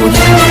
ప్రకాశం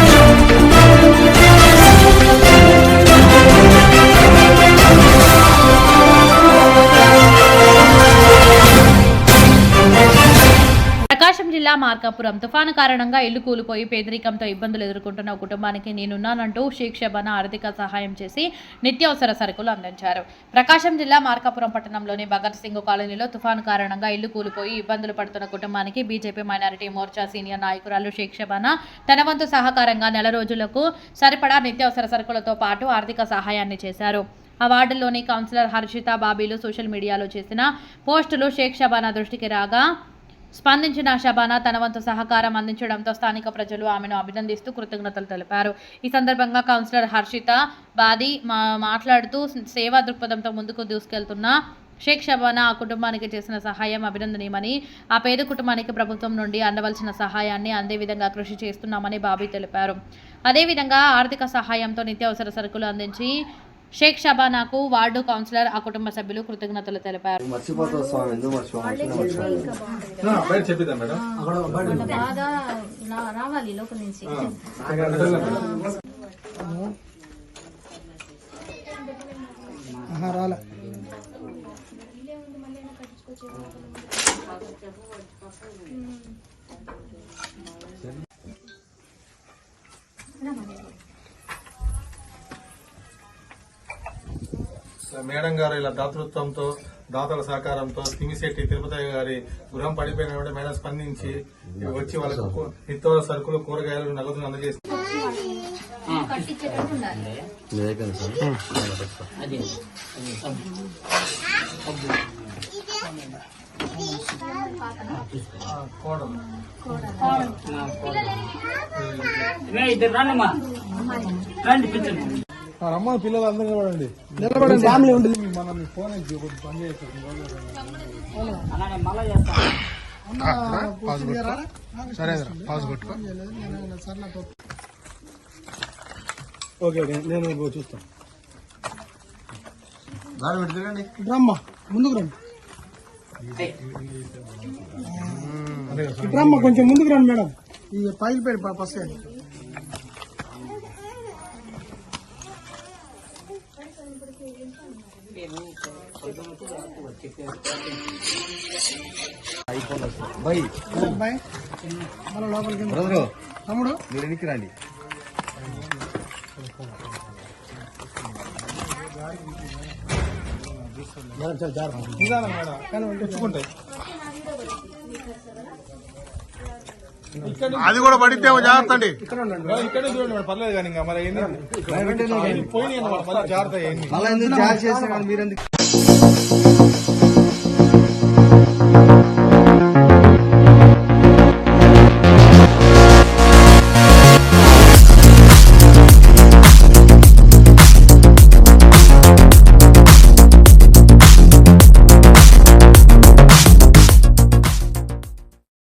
జిల్లా మార్కాపురం తుఫాను కారణంగా ఇల్లు కూలిపోయి పేదరికంతో ఇబ్బందులు ఎదుర్కొంటున్న కుటుంబానికి నేనున్నానంటూ శిక్షబన ఆర్థిక సహాయం చేసి నిత్యావసర సరుకులు అందించారు. ప్రకాశం జిల్లా మార్కాపురం పట్టణంలోని భగత్ సింగ్ కాలనీలో తుఫాను కారణంగా ఇల్లు కూలిపోయి ఇబ్బందులు పడుతున్న కుటుంబానికి బీజేపీ మైనారిటీ మోర్చా సీనియర్ నాయకురాలు శిక్షబన తన వంతు సహకారంగా నెల రోజులకు సరిపడా నిత్యావసర సరుకులతో పాటు ఆర్థిక సహాయాన్ని చేశారు. ఆ వార్డులోని కౌన్సిలర్ హర్షిత బాబీలు సోషల్ మీడియాలో చేసిన పోస్టులు షేక్ షబానా దృష్టికి రాగా స్పందించిన షబానా తన వంతు సహకారం అందించడంతో స్థానిక ప్రజలు ఆమెను అభినందిస్తూ కృతజ్ఞతలు తెలిపారు. ఈ సందర్భంగా కౌన్సిలర్ హర్షిత బాది మా మాట్లాడుతూ సేవా దృక్పథంతో ముందుకు దూసుకెళ్తున్న షేక్ షబానా ఆ కుటుంబానికి చేసిన సహాయం అభినందనీయమని ఆ పేద కుటుంబానికి ప్రభుత్వం నుండి అందవలసిన సహాయాన్ని అందే విధంగా కృషి చేస్తున్నామని బాబీ తెలిపారు. అదేవిధంగా ఆర్థిక సహాయంతో నిత్యావసర సరుకులు అందించి షేక్ షబానాకు వార్డు కౌన్సిలర్ ఆ కుటుంబ సభ్యులు కృతజ్ఞతలు తెలిపారు. మర్చిపోతావు మేడం గారు ఇలా దాతృత్వంతో దాతల సహకారంతో తిమిశెట్టి తిరుపతి గారి గృహం పడిపోయిన కూడా మేడం స్పందించి వచ్చి వాళ్ళకు నిత్య సరుకులు కూరగాయలు నగదు అందజేసి కట్టించేటట్టు ఉండాలి ఇద్దరు రండి పిచ్చలు రమ్మ పిల్లలు అందరూ నిలబడండి. నిలబడండి. ఫ్యామిలీ ఉంటుంది మనం మీ ఫోన్ ఒకటి పని చేస్తాం. సరే పాస్ కొట్టుకో. ఓకే. నేను చూస్తాను దాని పెడుతురండి రమ్మ ముందుకు రండి. రమ్మ కొంచెం ముందుకు రండి మేడం. ఈ పైకి పెడి బస్ తమ్ముడు. మీరు ఎనికి రండి. కానీ తెచ్చుకుంటాయి. అది కూడా పడితే జాగ్రత్త అండి. ఇక్కడే చూడండి పర్లేదు కానీ ఇంకా మరి పోయినాయి జాగ్రత్త మీరు ఎందుకు